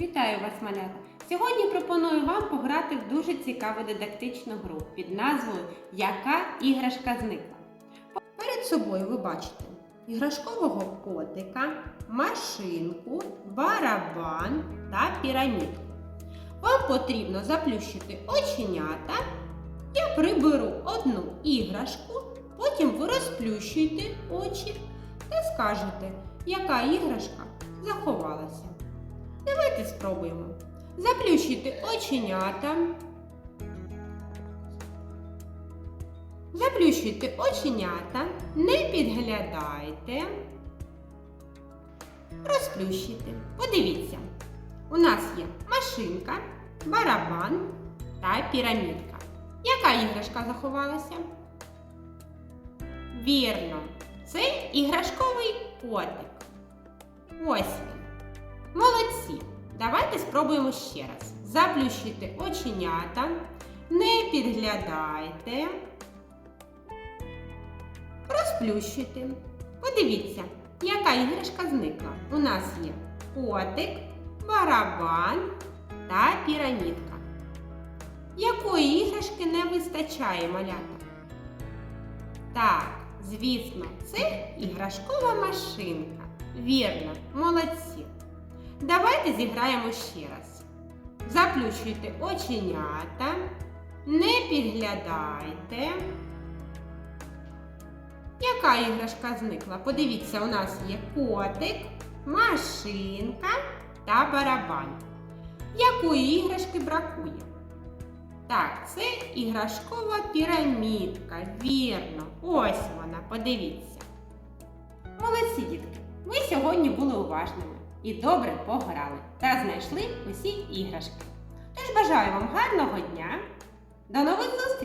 Вітаю вас, малята! Сьогодні пропоную вам пограти в дуже цікаву дидактичну гру під назвою Яка іграшка зникла. Перед собою ви бачите іграшкового котика, машинку, барабан та пірамідку. Вам потрібно заплющити оченята. Я приберу одну іграшку, потім ви розплющуєте очі та скажете, яка іграшка заховалася. Давайте спробуємо. Заплющуйте оченята. Заплющуйте оченята, не підглядайте. Розплющуйте. Подивіться. У нас є машинка, барабан та пірамідка. Яка іграшка заховалася? Вірно, це іграшковий котик. Ось! Давайте спробуємо ще раз. Заплющуйте оченята, не підглядайте. Розплющуйте. Подивіться, яка іграшка зникла. У нас є котик, барабан та пірамідка. Якої іграшки не вистачає малята? Так, звісно, це іграшкова машинка. Вірно, молодці. Давайте зіграємо ще раз. Заплющуйте оченята, не підглядайте. Яка іграшка зникла? Подивіться, у нас є котик, машинка та барабан. Якої іграшки бракує? Так, це іграшкова пірамідка. Вірно. Ось вона, подивіться. Молодці, дітки! Ви сьогодні були уважними і добре пограли та знайшли усі іграшки. Тож бажаю вам гарного дня. До нових зустрічей!